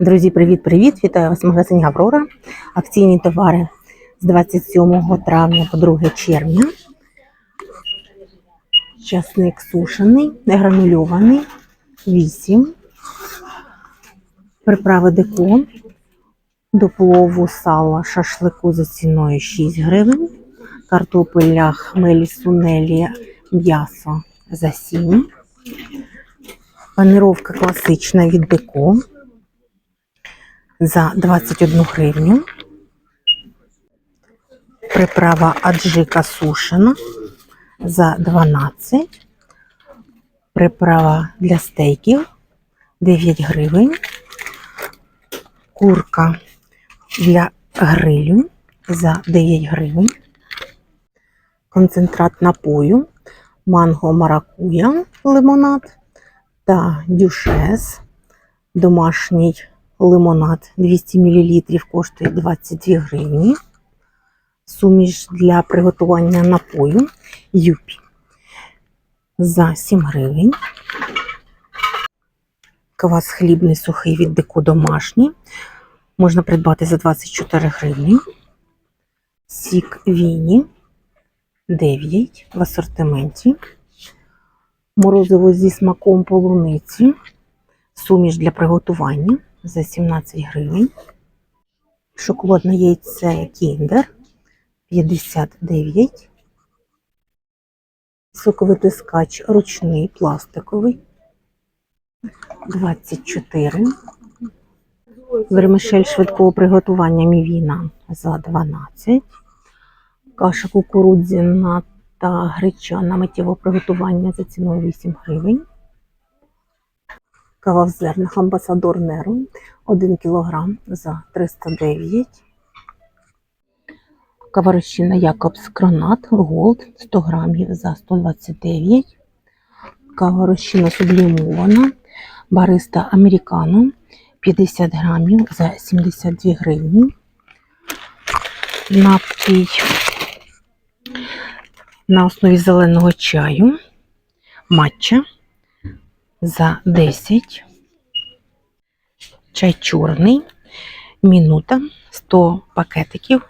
Друзі, привіт-привіт! Вітаю вас в магазині Аврора. Акційні товари з 27 травня по 2 червня. Часник сушений, гранульований, 8. Приправи деко до плову сала шашлику за ціною 6 гривень. Картопеля хмелі сунелі м'ясо за 7. Панировка класична від деко за 21 гривню. Приправа аджика сушена за 12. Приправа для стейків 9 гривень. Курка для грилю за 9 гривень. Концентрат напою, манго маракуя лимонад та дюшес домашній лимонад 200 мл коштує 22 гривні. Суміш для приготування напою юпі за 7 гривень. Квас хлібний сухий від деко домашній. Можна придбати за 24 гривні. Сік віні 9 в асортименті. Морозиво зі смаком полуниці. Суміш для приготування за 17 гривень. Шоколадне яйце Кіндер 59. Соковитискач ручний пластиковий 24. Вермишель швидкого приготування мівіна за 12. Каша кукурудзяна та гречана миттєвого приготування за ціною 8 гривень. Кава в зернах Амбасадор Неру 1 кг за 309. Кава розчинна Якобс Кронат Голд 100 грамів за 129. Кава розчинна сублімована Бариста Американо 50 грамів за 72 гривні. Напій на основі зеленого чаю матча за 10. Чай чорний, мінута, 100 пакетиків,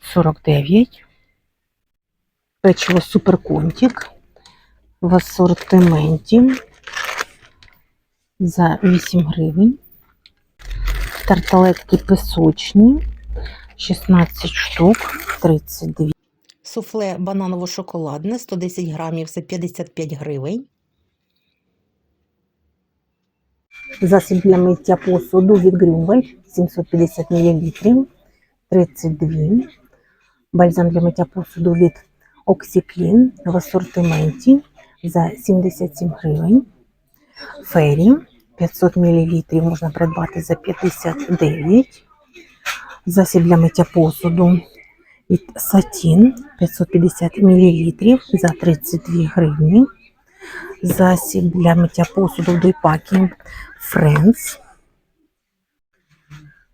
49. Печиво суперконтік в асортименті за 8 гривень. Тарталетки песочні, 16 штук, 32. Суфле бананово-шоколадне, 110 грамів за 55 гривень. Засіб для миття посуду від Grünwald 750 мл 32. Бальзам для миття посуду від Oxyclean в асортименті за 77 гривень. Фері 500 мл можна придбати за 59. Засіб для миття посуду від Satin 550 мл за 32 гривні. Засіб для миття посуду в дойпакі Friends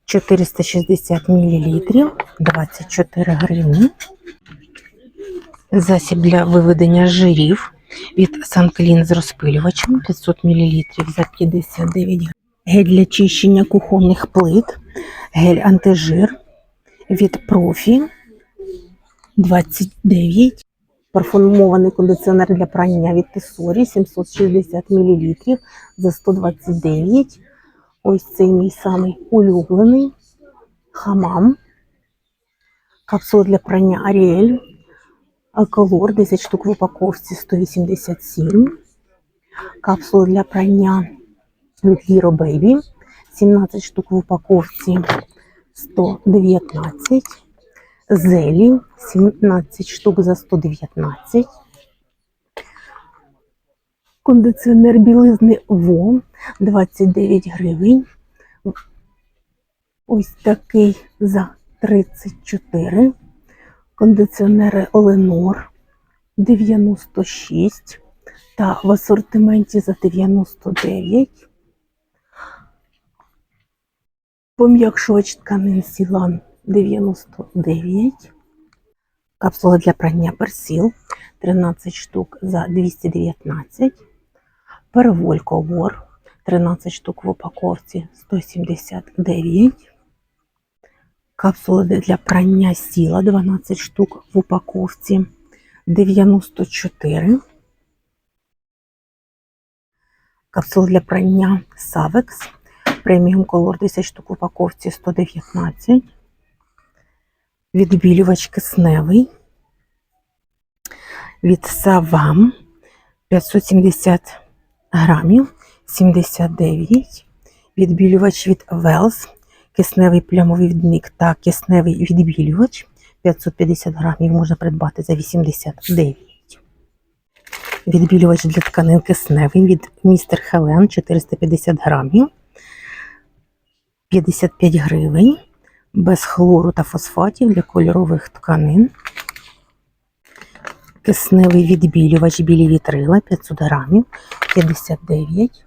460 мл 24 гривні. Засіб для виведення жирів від Санклін з розпилювачем 500 мл за 59 гривень. Гель для чищення кухонних плит, гель антижир від профі 29 Парфумований кондиціонер для прання від Тесорі 760 мл за 129. Ось цей мій самий улюблений хамам. Капсула для прання Аріель. Аколор 10 штук в упаковці 187. Капсула для прання від Hero Baby 17 штук в упаковці 119. Зелі 17 штук за 119. Кондиціонер білизни ВО 29 гривень. Ось такий за 34. Кондиціонери Оленор 96 та в асортименті за 99. Пом'якшувач тканин Сілан 99. Капсула для прання персил 13 штук за 219. Переволь ковор 13 штук в упаковці 179. Капсули для прання сіла 12 штук в упаковці 94. Капсули для прання Savex преміум колор 10 штук в упаковці 119. Відбілювач кисневий від Савам 570 грамів 79. Відбілювач від Wells, кисневий плямовий відмік та кисневий відбілювач 550 грамів можна придбати за 89. Відбілювач для тканин кисневий від Містер Хелен 450 грамів 55 гривень без хлору та фосфатів для кольорових тканин. Кисневий відбілювач білі вітрила 500 грамів 59.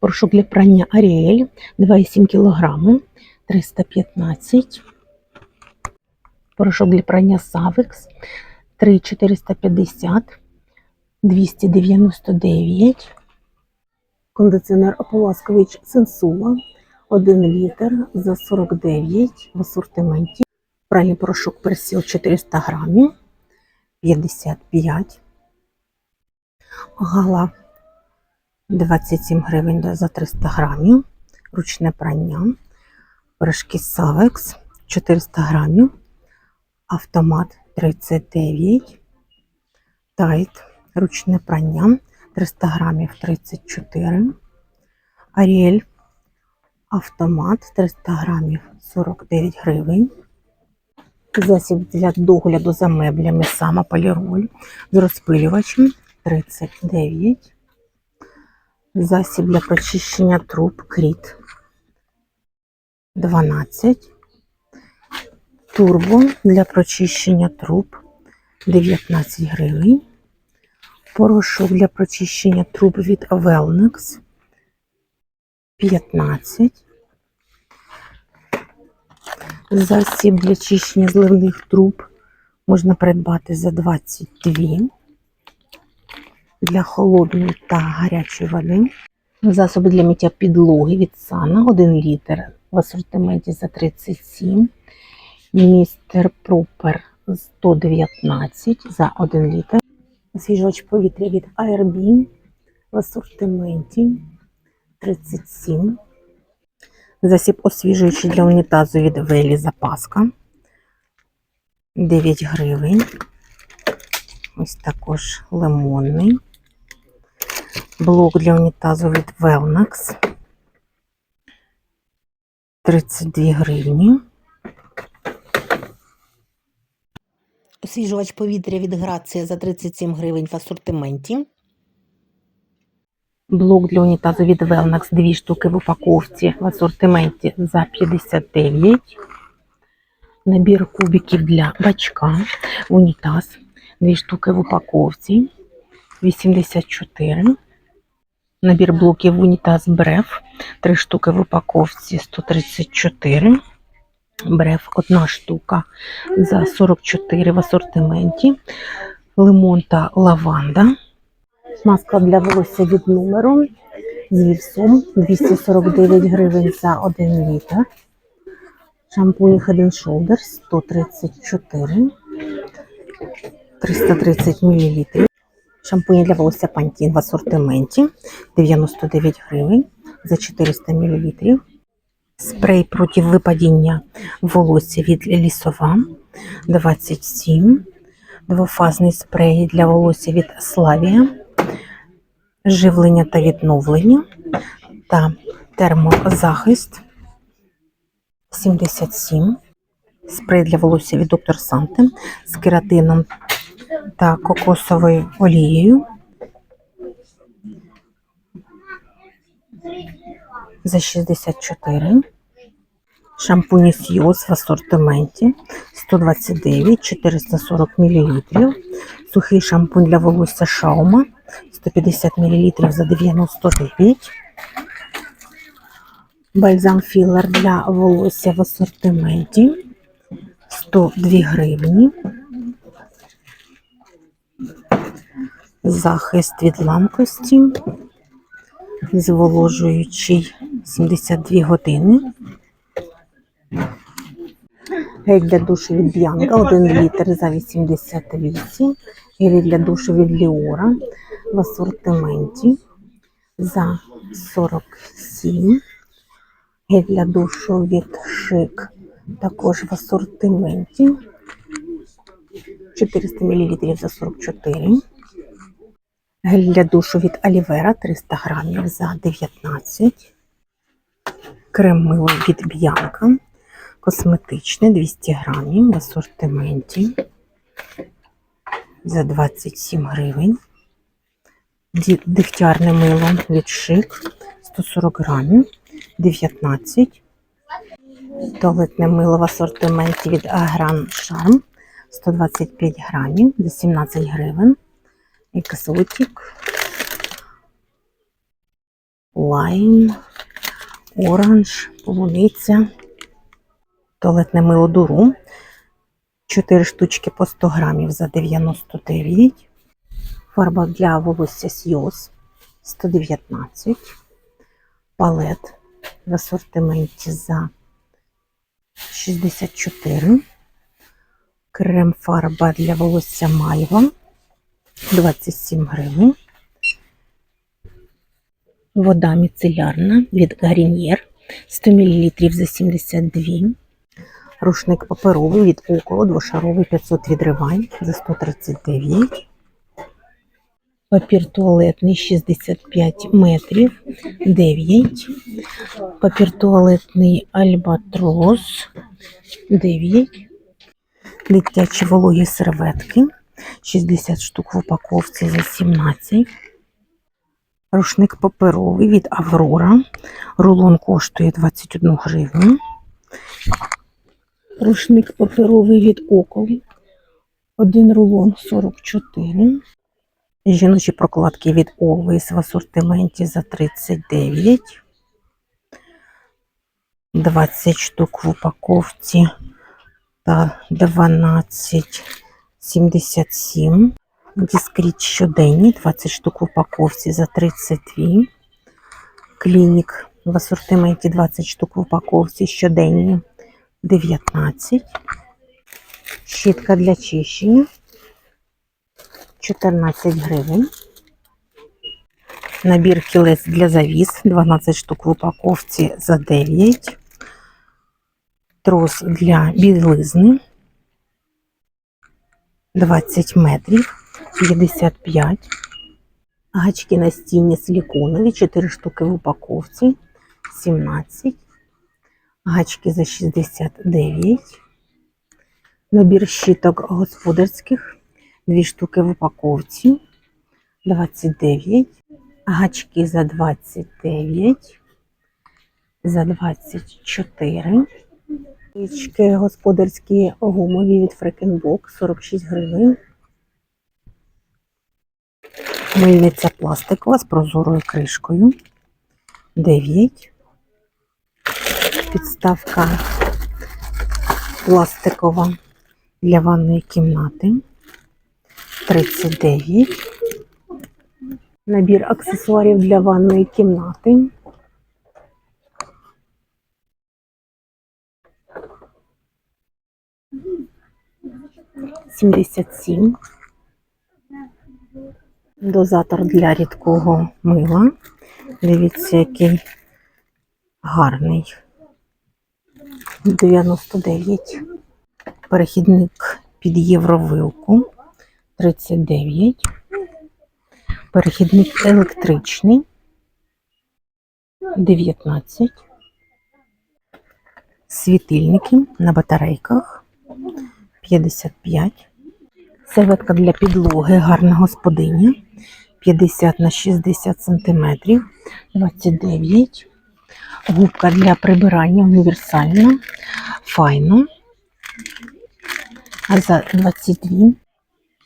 Порошок для прання Аріель 2,7 кг 315. Порошок для прання Савекс 3,450 299. Кондиціонер ополаскувач Сенсула 1 літр за 49 в асортименті. Пральний порошок персил 400 грамів 55. Гала 27 гривень за 300 грамів. Ручне прання. Порошки Савекс 400 грамів. Автомат 39. Тайт. Ручне прання 300 грамів 34. Аріель Автомат 300 грамів 49 гривень. Засіб для догляду за меблями сама поліроль з розпилювачем 39. Засіб для прочищення труб кріт 12. Турбо для прочищення труб 19 гривень. Порошок для прочищення труб від Wellnex 15. Засіб для чищення зливних труб можна придбати за 22. Для холодної та гарячої води. Засоби для миття підлоги від Сана 1 літр в асортименті за 37. Містер Пропер 119 за 1 літр. Освіжувач повітря від Airbeam в асортименті 37. Засіб освіжуючий для унітазу від Велі запаска 9 гривень. Ось також лимонний. Блок для унітазу від Велнакс 32 гривні. Освіжувач повітря від Грація за 37 гривень в асортименті. Блок для унітазу від Велнакс 2 штуки в упаковці в асортименті за 59. Набір кубиків для бачка унітаз 2 штуки в упаковці 84. Набір блоків в унітаз Бреф 3 штуки в упаковці 134. Бреф 1 штука за 44 в асортименті. Лимон та лаванда. Маска для волосся від номеру з вівсом 249 гривень за 1 літр. Шампунь Head Shoulders 134, 330 мл. Шампуні для волосся Pantene в асортименті 99 гривень за 400 мл. Спрей проти випадіння волосся від лісова 27. Двофазний спрей для волосся від Славія. Живлення та відновлення та термозахист 77. Спрей для волосся від доктор Санте з кератином та кокосовою олією. За 64. Шампуні Сьюз в асортименті 129 440 мл. Сухий шампунь для волосся Шаума 150 мл за 99. Бальзам філер для волосся в асортименті 102 гривні. Захист від ламкості, зволожуючий 72 години. Гель для душу від Б'янка 1 літр за 88. Гель для душу від Ліора в асортименті за 47. Гель для душу від Шик також в асортименті 400 мл за 44. Гель для душу від Алівера 300 грамів за 19. Крем мило від Б'янка косметичне 200 грамів в асортименті за 27 гривень. Дегтярне мило від Шик 140 грамів 19. Туалетне мило в асортименті від Агран Шарм 125 грамів за 17 гривень. Екзотик. Лайм, оранж, полуниця. Туалетне мило дуру. 4 штучки по 100 грамів за 99. Фарба для волосся Сйоз 119. Палет в асортименті за 64. Крем фарба для волосся Майва 27 гривень. Вода міцелярна від Гаріньєр 100 мл за 72. Рушник паперовий від около двошаровий 500 відривань за 139. Папір туалетний 65 метрів 9. Папір туалетний Альбатрос 9. Дитячі вологі серветки 60 штук в упаковці за 17. Рушник паперовий від Аврора. Рулон коштує 21 гривню. Рушник паперовий від Окол. Один рулон 44. Жіночі прокладки від Always в асортименті за 39. 20 штук в упаковці та 12,77. Дискріт щоденні 20 штук в упаковці за 32. Клінік в асортименті 20 штук в упаковці щоденні 19. Щітка для чищення 14 гривень. Набір кілець для завіс 12 штук в упаковці за 9. Трос для білизни 20 метрів 55. Гачки настінні силіконові 4 штуки в упаковці 17. Гачки за 69. Набір щиток господарських 2 штуки в упаковці 29. Гачки за 29. За 24. Річки господарські гумові від Фрекенбок 46 гривень. Мильниця пластикова з прозорою кришкою 9. Підставка пластикова для ванної кімнати 39. Набір аксесуарів для ванної кімнати. Сімдесят сім. Дозатор для рідкого мила. Дивіться, який гарний. 99. Перехідник під євровилку 39. Перехідник електричний 19. Світильники на батарейках 55. Серветка для підлоги гарна господиня 50 на 60 см 29. Губка для прибирання універсальна. Файно. За 22.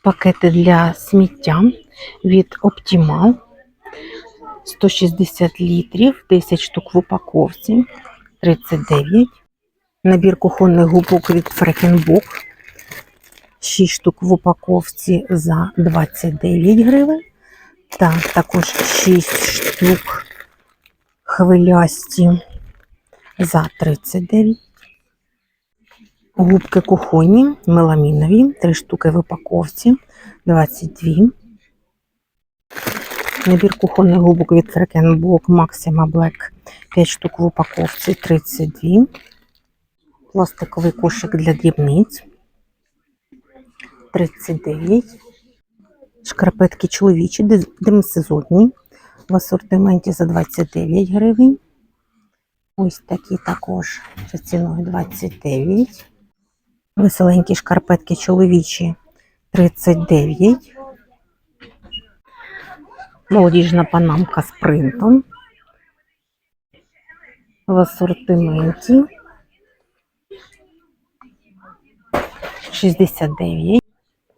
Пакети для сміття від Optimal 160 літрів, 10 штук в упаковці 39. Набір кухонних губок від Фрекенбок 6 штук в упаковці за 29 гривень. Так, також 6 штук хвилясті за 39. Губки кухонні, меламінові, 3 штуки в упаковці, 22. Набір кухонних губок від Фрекенблок Maxima Black 5 штук в упаковці 32. Пластиковий кошик для дрібниць 39. Шкарпетки чоловічі, демисезонні в асортименті за 29 гривень. Ось такі також за ціною 29. Веселенькі шкарпетки чоловічі 39. Молодіжна панамка з принтом. В асортименті 69.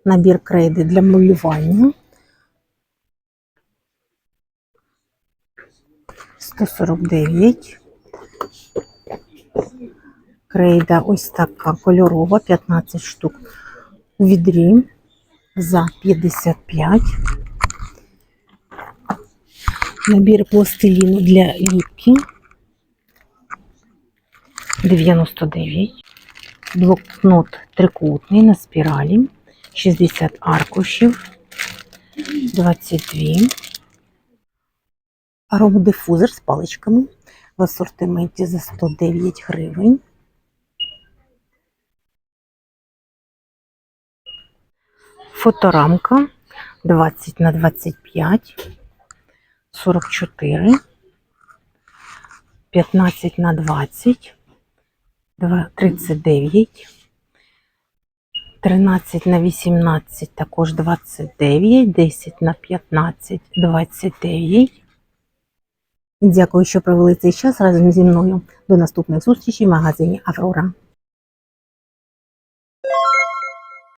Набір крейди для малювання 149. Крейда ось така кольорова, 15 штук у відрі за 55. Набір пластиліну для ліпки 99. Блокнот трикутний на спіралі 60 аркушів 22. Аромадифузор з паличками в асортименті за 109 гривень. Фоторамка 20 на 25, 44, 15 на 20, 39, 13 на 18, також 29, 10 на 15, 29. Дякую, що провели цей час разом зі мною. До наступних зустрічей в магазині Аврора.